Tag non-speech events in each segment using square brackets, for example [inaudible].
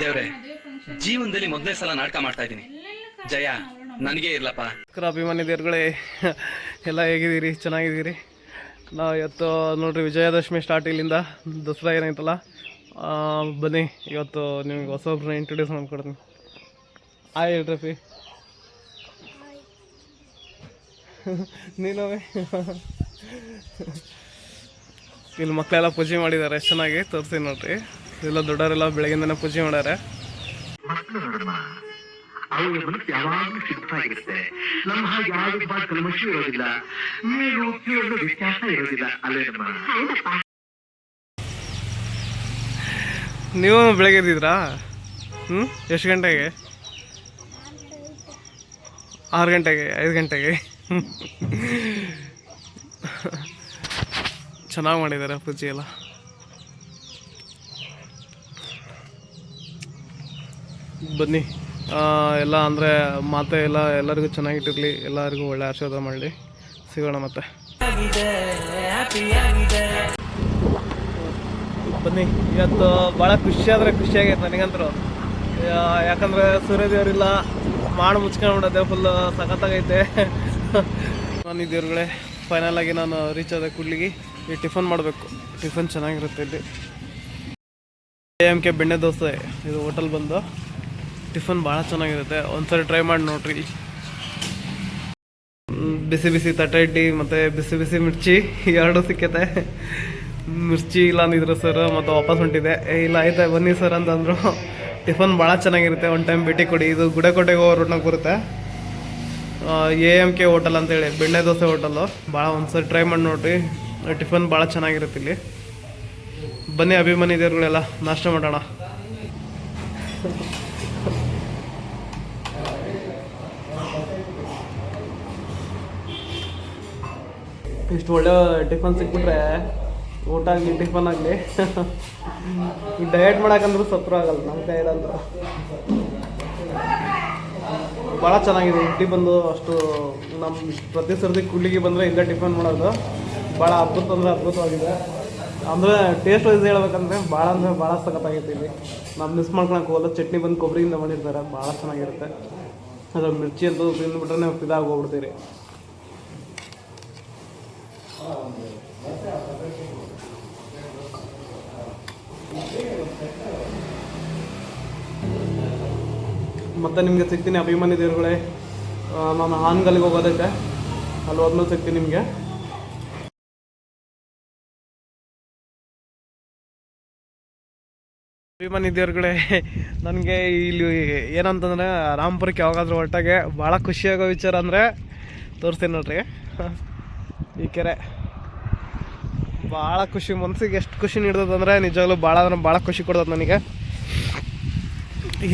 ದೇವ್ರೆ, ಜೀವನದಲ್ಲಿ ಮೊದಲನೇ ಸಲ ನಾಟಕ ಮಾಡ್ತಾ ಇದ್ದೀನಿ. ಜಯ, ನನಗೆ ಇರ್ಲಪ್ಪ. ಅಭಿಮಾನಿ ದೇವ್ರುಗಳೇ ಎಲ್ಲ ಹೇಗಿದ್ದೀರಿ? ಚೆನ್ನಾಗಿದ್ದೀರಿ? ನಾವು ಇವತ್ತು ನೋಡ್ರಿ, ವಿಜಯದಶಮಿ ಸ್ಟಾರ್ಟ್ ಇಲ್ಲಿಂದ. ದಸರಾ ಏನೈತಲ್ಲ ಬನ್ನಿ, ಇವತ್ತು ನಿಮಗೆ ಹೊಸೊಬ್ರನ್ನ ಇಂಟ್ರೊಡ್ಯೂಸ್ ಮಾಡ್ಕೊಡ್ತೀನಿ. ಆಯ್ ಹೇಳ್ರಫಿ ನೀನವೇ? ಇಲ್ಲಿ ಮಕ್ಕಳೆಲ್ಲ ಪೂಜೆ ಮಾಡಿದ್ದಾರೆ ಚೆನ್ನಾಗಿ, ತೋರಿಸಿ ನೋಡ್ರಿ. ಎಲ್ಲ ದೊಡ್ಡವರೆಲ್ಲ ಬೆಳಗಿಂದನೇ ಪೂಜೆ ಮಾಡ್ಯಾರ. ಮಕ್ಕಳು ನೋಡಮ್ಮ ಅವರ ಮನಸ್ಸು ಯಾವಾಗಲೂ ಸಿದ್ಧವಾಗಿರುತ್ತೆ ನಮ್ಮ ಹಾಗೆ ಯಾವ್ದು ಬಾ ಕಲ್ಮಶ ಇರೋದಿಲ್ಲ. ನೀರು ಕೇಳಲು ವ್ಯತ್ಯಾಸ ಇರೋದಿಲ್ಲ. ಅಲ್ಲೇನಮ್ಮ ನೀವು ಬೆಳಗ್ಗೆ ಎದ್ದಿದ್ರಾ? ಹ್ಞೂ ಎಷ್ಟು ಗಂಟೆಗೆ? ಆರು ಗಂಟೆಗೆ ಐದು ಗಂಟೆಗೆ. ಚೆನ್ನಾಗಿ ಮಾಡಿದ್ದಾರೆ ಪೂಜೆ ಎಲ್ಲ. ಬನ್ನಿ. ಎಲ್ಲ ಅಂದರೆ ಮಾತೆ ಎಲ್ಲ ಎಲ್ಲರಿಗೂ ಚೆನ್ನಾಗಿಟ್ಟಿರಲಿ. ಎಲ್ಲರಿಗೂ ಒಳ್ಳೆ ಆಶೀರ್ವಾದ ಮಾಡಲಿ. ಸಿಗೋಣ ಮತ್ತೆ. ಬನ್ನಿ, ಇವತ್ತು ಭಾಳ ಖುಷಿ ಆದರೆ ಖುಷಿ ಆಗೈತೆ ನನಗಂತರೂ ಯಾಕಂದರೆ ಯಾಕಂದ್ರೆ ಸೂರ್ಯದೇವರಿಲ್ಲ, ಮಾಡಿ ಮುಚ್ಕೊಂಡ್ಬಿಡೋದೆ ಫುಲ್ ಸಖತ್ತಾಗೈತೆ. ನಾನು ದೇವ್ರುಗಳೇ ಫೈನಲ್ ಆಗಿ ನಾನು ರೀಚ್ ಆದ ಕೂಡ್ಲಿಗೆ ಈ ಟಿಫನ್ ಮಾಡಬೇಕು. ಟಿಫನ್ ಚೆನ್ನಾಗಿರುತ್ತೆ ಇಲ್ಲಿ. ಎ ಎಂ ಕೆ ಬೆಣ್ಣೆ ದೋಸೆ, ಇದು ಹೋಟೆಲ್ ಬಂದು. ಟಿಫನ್ ಭಾಳ ಚೆನ್ನಾಗಿರುತ್ತೆ. ಒಂದ್ಸರಿ ಟ್ರೈ ಮಾಡಿ ನೋಡ್ರಿ. ಬಿಸಿ ಬಿಸಿ ತಟ್ಟೆ ಮತ್ತು ಬಿಸಿ ಬಿಸಿ ಮಿರ್ಚಿ [laughs] ಎರಡು ಸಿಕ್ಕೈತೆ ಮಿರ್ಚಿ ಇಲ್ಲ ಅಂದಿದ್ರು ಸರ್ ಮತ್ತು ವಾಪಸ್ ಹೊಂಟಿದೆ ಇಲ್ಲ, ಆಯ್ತಾ, ಬನ್ನಿ ಸರ್ ಅಂತಂದರು ಟಿಫನ್ ಭಾಳ ಚೆನ್ನಾಗಿರುತ್ತೆ. ಒನ್ ಟೈಮ್ ಭೇಟಿ ಕೊಡಿ. ಇದು ಗುಡೆಕೋಟೆಗೆ ಹೋಗೋ ರೂಟ್ನಾಗ ಬರುತ್ತೆ. ಎ ಎಂ ಕೆ ಹೋಟೆಲ್ ಅಂತೇಳಿ ಬೆಣ್ಣೆ ದೋಸೆ ಹೋಟೆಲ್ಲು ಭಾಳ ಒಂದ್ಸರಿ ಟ್ರೈ ಮಾಡಿ ನೋಡ್ರಿ. ಟಿಫನ್ ಭಾಳ ಚೆನ್ನಾಗಿರುತ್ತೆ ಇಲ್ಲಿ. ಬನ್ನಿ ಅಭಿಮಾನಿ ದೇವ್ರುಗಳೆಲ್ಲ ನಾಷ್ಟ ಮಾಡೋಣ. ಇಷ್ಟು ಒಳ್ಳೆ ಟಿಫನ್ ಸಿಕ್ಬಿಟ್ರೆ ಊಟ ಆಗಲಿ ಟಿಫನ್ ಆಗಲಿ. ಈ ಡಯಟ್ ಮಾಡಕ್ಕಂದ್ರೂ ಸತ್ರ ಆಗಲ್ಲ, ನಮ್ಮ ಕೈಯಲ್ಲಂದ್ರೆ ಭಾಳ ಚೆನ್ನಾಗಿದೆ ಇಡ್ಲಿ ಬಂದು ಅಷ್ಟು ನಮ್ಮ ಪ್ರತಿ ಸರ್ತಿ ಕುಳ್ಳಿಗೆ ಬಂದರೆ ಇಲ್ಲೇ ಟಿಫನ್ ಮಾಡೋದು. ಭಾಳ ಅದ್ಭುತ ಅಂದರೆ ಅದ್ಭುತವಾಗಿದೆ. ಅಂದರೆ ಟೇಸ್ಟ್ ವೈಸ್ ಹೇಳ್ಬೇಕಂದ್ರೆ ಭಾಳ ಅಂದರೆ ಭಾಳ ಸಖತ್ತಾಗೈತೆ ಇಲ್ಲಿ. ನಾವು ಮಿಸ್ ಮಾಡ್ಕೊಳಕ್ಕೆ ಹೋಗಲ್ಲ ಚಟ್ನಿ ಬಂದು ಕೊಬ್ಬರಿಯಿಂದ ಮಾಡಿರ್ತಾರೆ. ಭಾಳ ಚೆನ್ನಾಗಿರುತ್ತೆ. ಅದ್ರ ಮಿರ್ಚಿ ಅಂತೂ ತಿಂದ್ಬಿಟ್ರೆ ನೀವು ಫಿದಾಗಿ ಹೋಗ್ಬಿಡ್ತೀರಿ. ಮತ್ತೆ ನಿಮಗೆ ಸಿಗ್ತೀನಿ ಅಭಿಮಾನಿ ದೇವರುಗಳೇ. ನಾನು ಹಾನ್ಗಲ್ಲಿಗೆ ಹೋಗೋದಕ್ಕೆ. ಅಲ್ಲಿ ಹೋದ್ಮೇಲೆ ಸಿಗ್ತೀನಿ ನಿಮಗೆ. ಅಭಿಮಾನಿ ದೇವ್ರುಗಳೇ, ನನಗೆ ಇಲ್ಲಿ ಏನಂತಂದ್ರೆ ರಾಮ್ಪುರಕ್ಕೆ ಯಾವಾಗಾದ್ರೂ ಹೊರಟಾಗೆ ಭಾಳ ಖುಷಿಯಾಗೋ ವಿಚಾರ ಅಂದರೆ ತೋರಿಸ್ತೀನಿ ನೋಡ್ರಿ. ಈ ಕೆರೆ. ಭಾಳ ಖುಷಿ, ಮನ್ಸಿಗೆ ಎಷ್ಟು ಖುಷಿ ನೀಡ್ತದಂದ್ರೆ ನಿಜವಾಗ್ಲೂ ಭಾಳ ಅಂದ್ರೆ ಭಾಳ ಖುಷಿ ಕೊಡ್ತದೆ ನನಗೆ.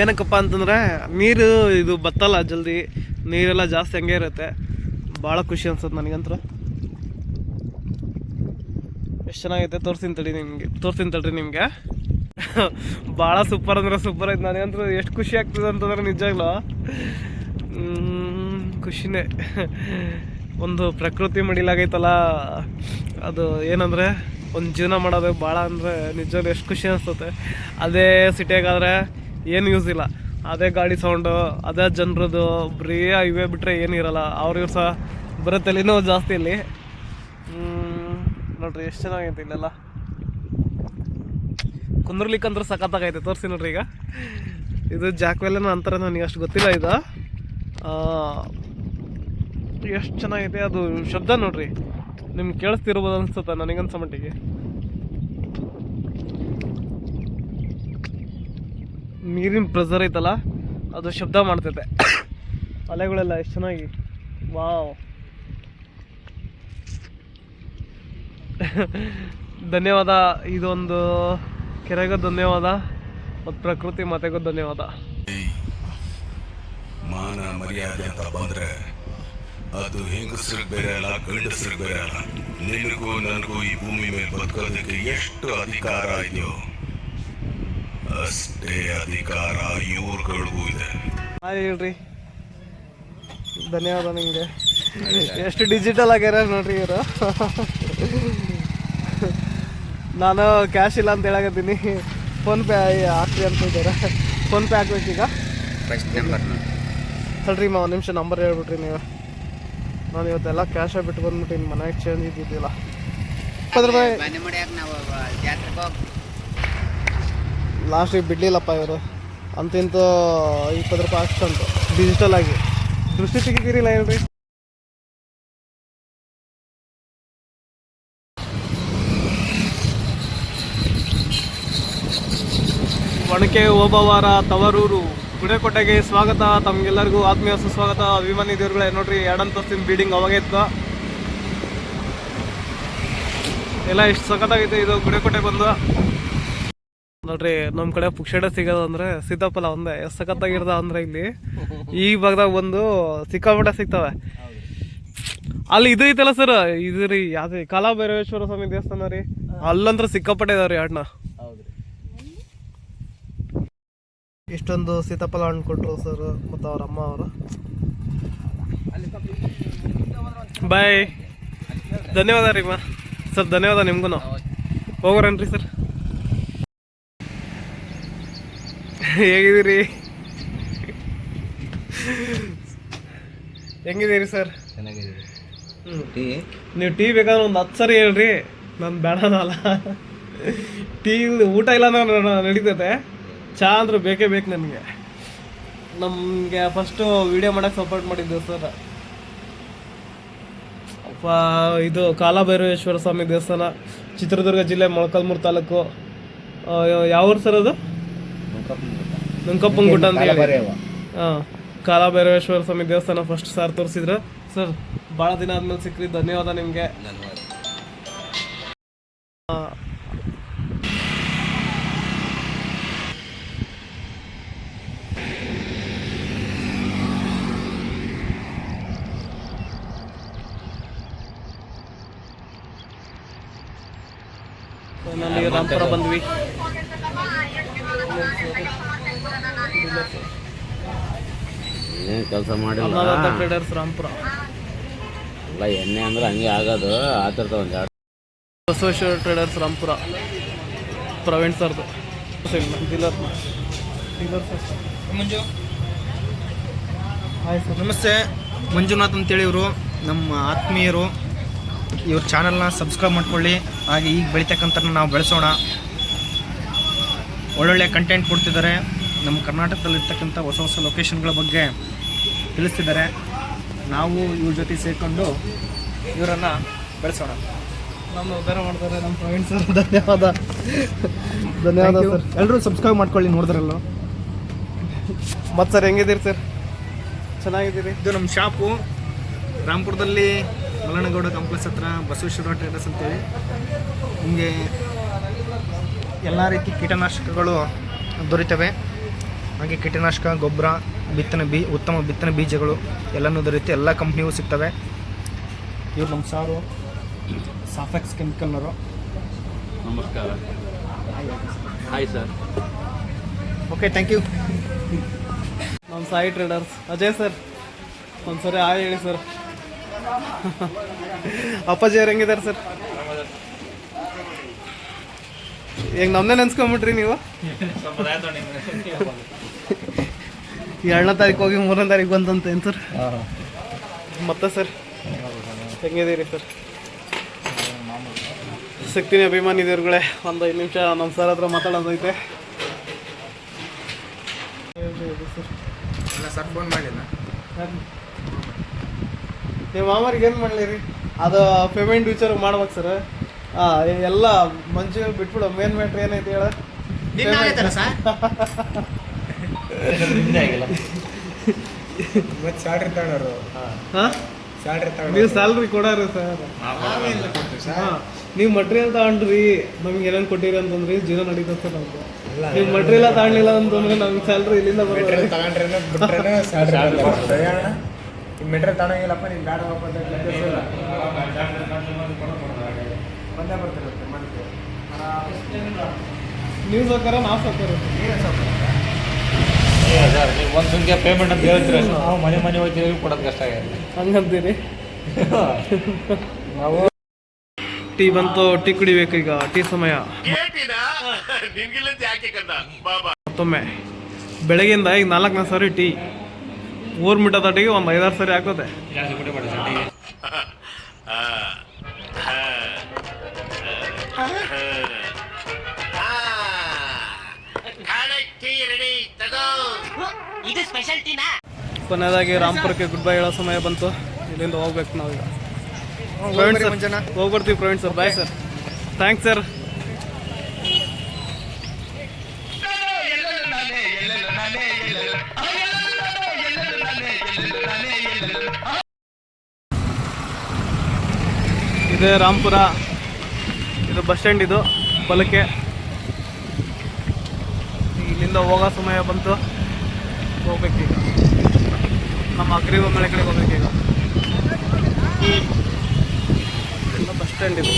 ಏನಕ್ಕಪ್ಪ ಅಂತಂದರೆ, ನೀರು ಇದು ಬತ್ತಲ್ಲ ಜಲ್ದಿ, ನೀರೆಲ್ಲ ಜಾಸ್ತಿ ಹಂಗೆ ಇರುತ್ತೆ. ಭಾಳ ಖುಷಿ ಅನ್ಸುತ್ತೆ ನನಗಂತೂ ಎಷ್ಟು ಚೆನ್ನಾಗೈತೆ ತೋರಿಸ್ತೀನಿ ತಡಿ ನಿಮಗೆ, ತೋರಿಸ್ತೀನಿ ತಡ್ರಿ ನಿಮಗೆ. ಭಾಳ ಸೂಪರ್ ಅಂದ್ರೆ ಸೂಪರ್ ಐತೆ ನನಗಂತೂ ಎಷ್ಟು ಖುಷಿ ಆಗ್ತದೆ ಅಂತಂದ್ರೆ ನಿಜಾಗ್ಲೂ ಖುಷಿನೇ. ಒಂದು ಪ್ರಕೃತಿ ಮಡಿಲಾಗೈತಲ್ಲ, ಅದು ಏನಂದರೆ ಒಂದು ಜೀವನ ಮಾಡೋದು ಭಾಳ ಅಂದರೆ ನಿಜವಾಗ್ಲೂ ಎಷ್ಟು ಖುಷಿ ಅನಿಸ್ತತೆ. ಅದೇ ಸಿಟಿಯಾಗಾದ್ರೆ ಏನು ಯೂಸ್ ಇಲ್ಲ. ಅದೇ ಗಾಡಿ ಸೌಂಡು ಅದೇ ಜನರದು ಬರೀ ಇವೇ ಬಿಟ್ಟರೆ ಏನು ಇರಲ್ಲ. ಅವ್ರಿಗೂ ಸಹ ಬರೋ ಜಾಸ್ತಿ ಇಲ್ಲಿ. ನೋಡ್ರಿ ಎಷ್ಟು ಚೆನ್ನಾಗೈತೆ ಇಲ್ಲೆಲ್ಲ. ಕುಂದ್ರಲಿಕ್ಕಂದ್ರೆ ಸಖತ್ತಾಗೈತೆ. ತೋರಿಸಿ ನೋಡ್ರಿ ಈಗ. ಇದು ಜಾಕ್ವೆಲ್ಲನ ಅಂತಾರೆ ನನಗೆ ಅಷ್ಟು ಗೊತ್ತಿಲ್ಲ ಇದು. ಎಷ್ಟು ಚೆನ್ನಾಗಿದೆ ಅದು ಶಬ್ದ ನೋಡ್ರಿ. ನಿಮ್ಗೆ ಕೇಳಿಸ್ತಿರ್ಬೋದು ಅನ್ಸುತ್ತೆ ನನಗನ್ಸೋ ಮಟ್ಟಿಗೆ. ನೀರಿನ ಪ್ರೆಸರ್ ಐತಲ್ಲ, ಅದು ಶಬ್ದ ಮಾಡ್ತೈತೆ. ಅಲೆಗಳೆಲ್ಲ ಎಷ್ಟು ಚೆನ್ನಾಗಿ. ವಾವ್. ಧನ್ಯವಾದ, ಇದೊಂದು ಕೆರೆಗೂ ಧನ್ಯವಾದ, ಮತ್ತು ಪ್ರಕೃತಿ ಮಾತೆಗೂ ಧನ್ಯವಾದ. ಮಾನ ಮರ್ಯಾದೆ ಅಂತ ಬಂದ್ರೆ ಅದು ಹೆಂಗಸ್ರಿಗೆ ಬೇರೆ ಅಲ್ಲ ಗಂಡಸ್ರಿಗೆ ಬೇರೆ ಅಲ್ಲ ನಿನಗೂ ನನಗೂ ಈ ಭೂಮಿ ಮೇಲೆ ಬದುಕೋದಕ್ಕೆ ಎಷ್ಟು ಅಧಿಕಾರ ಇದೆಯೋ? ಅಷ್ಟೇ ಅಧಿಕಾರ ಇವ್ರುಗಳಿಗೂ ಇದೆ. ಹೇಳ್ರಿ. ಧನ್ಯವಾದ ನಿಮಗೆ. ಎಷ್ಟು ಡಿಜಿಟಲ್ ಆಗ್ಯಾರ ನೋಡ್ರಿ ಇವರು. ನಾನು ಕ್ಯಾಶ್ ಇಲ್ಲ ಅಂತ ಹೇಳಕತ್ತೀನಿ. ಫೋನ್ಪೇ ಹಾಕ್ರಿ ಅಂತ ಇದ್ದಾರೆ ಫೋನ್ಪೇ ಹಾಕ್ಬೇಕೀಗ ಫಸ್ಟ್ ನಂಬರ್ ಹೇಳ್ರಿ ಮಾ ಒಂದು ನಿಮಿಷ ನಂಬರ್ ಹೇಳ್ಬಿಟ್ರಿ ನೀವು. ನಾನು ಇವತ್ತೆಲ್ಲ ಕ್ಯಾಶ ಬಿಟ್ಟು ಇನ್ನು ಮನೆಗೆ ಚೇಂಜ್ ಇದ್ದಿದ್ದಿಲ್ಲ. ಇಪ್ಪತ್ತು ರೂಪಾಯಿ ಲಾಸ್ಟಿಗೆ ಬಿಡ್ಲಿಲ್ಲಪ್ಪ ಇವರು. ಅಂತಿಂತ ಇಪ್ಪತ್ತು ರೂಪಾಯಿ ಅಷ್ಟಂತು ಡಿಜಿಟಲ್ ಆಗಿ. ದೃಷ್ಟಿ ಸಿಗಿದ್ದೀರಿಲ್ಲ ಹೇಳ್ರಿ ಒಣಕೆ ಓಬವಾರ ತವರೂರು. ಗುಡೆಕೋಟೆಗೆ ಸ್ವಾಗತ, ತಮಗೆಲ್ಲರಿಗೂ ಆತ್ಮೀಯ ಸುಸ್ವಾಗತ, ಅಭಿಮಾನಿ ದೇವ್ರುಗಳೇ. ನೋಡ್ರಿ ಎರಡಂತಸ್ತಿನ ಬಿಲ್ಡಿಂಗ್ ಅವಾಗೇ ಇತ್ತು. ಎಲ್ಲ ಎಷ್ಟು ಸಖತ್ತಾಗೈತೆ ಇದು ಗುಡೆಕೋಟೆ ಬಂದು. ನೋಡ್ರಿ ನಮ್ಮ ಕಡೆ ಪುಕ್ಷಡೆ ಸಿಗೋದು ಅಂದ್ರೆ ಸೀತಾಫಲ ಒಂದೇ. ಎಷ್ಟು ಸಖತ್ತಾಗಿರ್ದ ಅಂದ್ರೆ ಇಲ್ಲಿ. ಈ ಭಾಗದಾಗ ಬಂದು ಸಿಕ್ಕಾಪಟ್ಟೆ ಸಿಗ್ತವೆ. ಅಲ್ಲಿ ಇದು ಐತಲ್ಲ ಸರ್ ಇದು ರೀ, ಯಾವ್ದು ಕಾಲಭೈರವೇಶ್ವರ ಸ್ವಾಮಿ ದೇವಸ್ಥಾನ ರೀ. ಅಲ್ಲಂದ್ರೆ ಸಿಕ್ಕಾಪಟ್ಟೆ ಇದಾವ್ರಿ ಅಣ್ಣ ಇಷ್ಟೊಂದು ಸೀತಾಫಲ ಹಣ್ಣು ಕೊಟ್ಟರು ಸರ್ ಮತ್ತು ಅವ್ರ ಅಮ್ಮ ಅವರು. ಬಾಯ್ ಧನ್ಯವಾದ ರೀ ಮಾ ಸರ್ ಧನ್ಯವಾದ ನಿಮ್ಗೂ ಹೋಗೋರೇನ್ರಿ ಸರ್ ಹೇಗಿದ್ದೀರಿ? ಹೆಂಗಿದ್ದೀರಿ ಸರ್ ನೀವು ಟೀ ಬೇಕಾದ್ರೆ ಒಂದು ಹತ್ತು ಸರಿ ಹೇಳ್ರಿ. ನಾನು ಬೇಡನಲ್ಲ. ಟೀ ಊಟ ಇಲ್ಲ ನಡೀತೈತೆ ಚಹಾ ಅಂದ್ರೆ ಬೇಕೇ ಬೇಕು ನನಗೆ. ನಮಗೆ ಫಸ್ಟು ವಿಡಿಯೋ ಮಾಡೋಕ್ಕೆ ಸಪೋರ್ಟ್ ಮಾಡಿದ್ದು ಸರ್. ಅಪ್ಪ, ಇದು ಕಾಲಭೈರವೇಶ್ವರ ಸ್ವಾಮಿ ದೇವಸ್ಥಾನ, ಚಿತ್ರದುರ್ಗ ಜಿಲ್ಲೆ ಮೊಳಕಾಲ್ಮೂರು ತಾಲೂಕು. ಯಾವ ಸರ್ ಅದು? ನುಂಕಪ್ಪಂಗುಟ್ಟ ಅಂತ ಹೇಳಿ. ಹಾಂ, ಕಾಲಭೈರವೇಶ್ವರ ಸ್ವಾಮಿ ದೇವಸ್ಥಾನ ಫಸ್ಟ್ ಸಾರ್ ತೋರಿಸಿದ್ರು. ಸರ್ ಭಾಳ ದಿನ ಆದ್ಮೇಲೆ ಸಿಕ್ಕಿರಿ ಧನ್ಯವಾದ ನಿಮಗೆ. ನನಗೆ ರಾಮಪುರ ಬಂದ್ವಿ. ಏನ್ ಕೆಲಸ ಮಾಡಿಲ್ಲ? ಟ್ರೇಡರ್ಸ್ ರಾಮಪುರ. ಎಲ್ಲ ಎಣ್ಣೆ ಅಂದ್ರೆ ಹಂಗೆ ಆಗೋದು. ಆತಿರ್ತಾವ ಒಂದು ಬಸವೇಶ್ವರ ಟ್ರೇಡರ್ಸ್ ರಾಮಪುರ. ಪ್ರವೀಣ್ ಸರ್ದು. ಡೀಲರ್. ಮಂಜು. Hi sir. ನಮಸ್ತೆ. ಮಂಜುನಾಥ್ ಅಂತೇಳಿ ಇವರು. ನಮ್ಮ ಆತ್ಮೀಯರು. ಇವ್ರ ಚಾನಲ್ನ ಸಬ್ಸ್ಕ್ರೈಬ್ ಮಾಡ್ಕೊಳ್ಳಿ. ಹಾಗೆ ಈಗ ಬೆಳಿತಕ್ಕಂಥ ನಾವು ಬೆಳೆಸೋಣ. ಒಳ್ಳೊಳ್ಳೆ ಕಂಟೆಂಟ್ ಕೊಡ್ತಿದ್ದಾರೆ. ನಮ್ಮ ಕರ್ನಾಟಕದಲ್ಲಿರ್ತಕ್ಕಂಥ ಹೊಸ ಹೊಸ ಲೊಕೇಶನ್ಗಳ ಬಗ್ಗೆ ತಿಳಿಸ್ತಿದ್ದಾರೆ. ನಾವು ಇವ್ರ ಜೊತೆ ಸೇರಿಕೊಂಡು ಇವರನ್ನು ಬೆಳೆಸೋಣ. ನಮ್ಮ ಉದ್ದಾರ ಮಾಡ್ತಾರೆ ನಮ್ಮ ಪ್ರವೀಣ್ ಸರ್ ಧನ್ಯವಾದ ಧನ್ಯವಾದ ಸರ್ ಎಲ್ಲರೂ ಸಬ್ಸ್ಕ್ರೈಬ್ ಮಾಡ್ಕೊಳ್ಳಿ ನೋಡಿದ್ರಲ್ಲ. ಮತ್ತು ಸರ್ ಹೆಂಗಿದ್ದೀರಿ ಸರ್ ಚೆನ್ನಾಗಿದ್ದೀರಿ? ಇದು ನಮ್ಮ ಶಾಪು ರಾಂಪುರದಲ್ಲಿ ಮಲ್ಲನಗೌಡ ಕಾಂಪ್ಲೆಕ್ಸ್ ಹತ್ರ ಬಸವೇಶ್ವರ ಟ್ರೇಡರ್ಸ್ ಅಂತೇಳಿ ನಿಮಗೆ ಎಲ್ಲ ರೀತಿ ಕೀಟನಾಶಕಗಳು ದೊರೀತವೆ. ಹಾಗೆ ಕೀಟನಾಶಕ ಗೊಬ್ಬರ ಬಿತ್ತನೆ ಬೀ ಉತ್ತಮ ಬಿತ್ತನೆ ಬೀಜಗಳು ಎಲ್ಲನೂ ದೊರೆಯುತ್ತೆ ಎಲ್ಲ ಕಂಪ್ನಿಯೂ ಸಿಗ್ತವೆ. ಇವ್ರು ನಮ್ಮ ಸಾರು ಸಾಫೆಕ್ಸ್ ಕೆಮಿಕಲ್ನವರು ನಮಸ್ಕಾರ. Hi sir okay thank you ನಮ್ಮ ಸಾಯಿ ಟ್ರೇಡರ್ಸ್ ಅಜಯ್ ಸರ್ ಒಂದ್ಸರಿ ಆಯ್ ಹೇಳಿ ಸರ್ [laughs] ಅಪ್ಪಾಜಿ ಅವ್ರು ಹೆಂಗಿದ್ದಾರೆ ಸರ್? ಈಗ ನಮ್ದೇ ನೆನ್ಸ್ಕೊಂಬಿಟ್ರಿ ನೀವು? ಎರಡನೇ ತಾರೀಕು ಹೋಗಿ ಮೂರನೇ ತಾರೀಕು ಬಂತಂತ ಏನು ಸರ್? ಮತ್ತೆ ಸರ್? ಹೆಂಗಿದ್ದೀರಿ ಸರ್? ಸಿಗ್ತೀನಿ ಅಭಿಮಾನಿ ದೇವ್ರುಗಳೇ ಒಂದು ಐದು ನಿಮಿಷ ನಮ್ಮ ಸರ್ ಹತ್ರ ಮಾತಾಡೋದೈತೆ. ಸರ್ ಫೋನ್ ಮಾಡಿಲ್ಲ. ನಿಮ್ಮ ಮಾಮರಿಗೆ ಏನು ಮಾಡಲಿ ರೀ ಅದು ಪೇಮೆಂಟ್ ವಿಚಾರ ಮಾಡ್ಬೇಕು ಸರ್ ಎಲ್ಲ ಮಂಜು ಬಿಟ್ಬಿಡು ಮೇನ್ ಮ್ಯಾಟ್ರ್ ಏನೈತಿ ಹೇಳ? ಸರ್ ಮತ್ತೆ ಸ್ಯಾಲ್ರಿ ತಗೊಳ್ಳೋರು ಹಾಂ. ತಗೊಂಡು ನೀವು ಸ್ಯಾಲ್ರಿ ಕೊಡಾರಿ ಸರ್ ಹಾಂ. ನೀವು ಮಟ್ರಿಯಲ್ ತಗೊಂಡ್ರಿ ನಮ್ಗೆ ಏನೇನು ಕೊಟ್ಟಿರಿ ಅಂತಂದ್ರಿ ಜೀವನ ನಡೀತದೆ ಸರ್ ನಮ್ಗೆ ನೀವು ಮಟ್ರಿಯಲ್ ತಗೊಂಡಿಲ್ಲ ಅಂತಂದ್ರೆ ನಮ್ಗೆ ಸ್ಯಾಲ್ರಿ ಇಲ್ಲಿಂದ ಬರೋದು. ತಗೊಂಡ್ರೇನೆ ಮೆಟ್ರಿಯಲ್ ತಗೊಂಡಿಲ್ಲಪ್ಪ ನೀನು ಬೇಡ ಬಂದೇ ಬರ್ತಿರುತ್ತೆ ಮತ್ತೆ ನೀವು ಸಾಕಾರ ನಾವು ಸಾಕಾರ ಸರ್ ನೀವು ಒಂದು ಸಂಖ್ಯೆ ಪೇಮೆಂಟ್ ಅಂತ ಹೇಳ್ತೀರ ನಾವು ಮನೆ ಮನೆ ಹೋಗ್ತೀವಿ ಕೊಡೋದು ಕಷ್ಟ ಆಗಿದೆ ಹಂಗಂತೀರಿ? [laughs] ಟೀ ಬಂತು ಟೀ ಕುಡಿಬೇಕು ಈಗ ಟೀ ಸಮಯ. ಮತ್ತೊಮ್ಮೆ ಬೆಳಗ್ಗೆಯಿಂದ ಈಗ ನಾಲ್ಕನೇ ಸಾರಿ ಟೀ. ಮೂರು ಮೀಟರ್ ತಟ್ಟಿಗೆ ಒಂದು ಐದಾರು ಸರಿ ಆಗ್ತದೆ. ಕೊನೆಯದಾಗಿ ರಾಮ್ಪುರಕ್ಕೆ ಗುಡ್ ಬೈ ಹೇಳೋ ಸಮಯ ಬಂತು. ಇಲ್ಲಿಂದ ಹೋಗ್ಬೇಕು ನಾವೀಗ. Praveen sir ಹೋಗ್ಬರ್ತೀವಿ Praveen sir bye sir thanks sir ಇದೆ ರಾಮ್ಪುರ. ಇದು ಬಸ್ ಸ್ಟ್ಯಾಂಡ್ ಇದು, ಬಲಕ್ಕೆ. ಇಲ್ಲಿಂದ ಹೋಗೋ ಸಮಯ ಬಂತು. ಹೋಗ್ಬೇಕೀಗ. ನಮ್ಮ ಅಗ್ರಿವ ಮಳೆ ಕಡೆಗೆ ಹೋಗ್ಬೇಕೀಗ. ಬಸ್ ಸ್ಟ್ಯಾಂಡ್ ಇದು.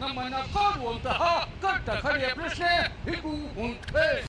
ನಮ್ಮನ್ನ ಕಾಡುವಂತಹ ಕಟ್ಟ ಕಡೆಯ ಪ್ರಶ್ನೆ ಇದು ಉಂಟೆ.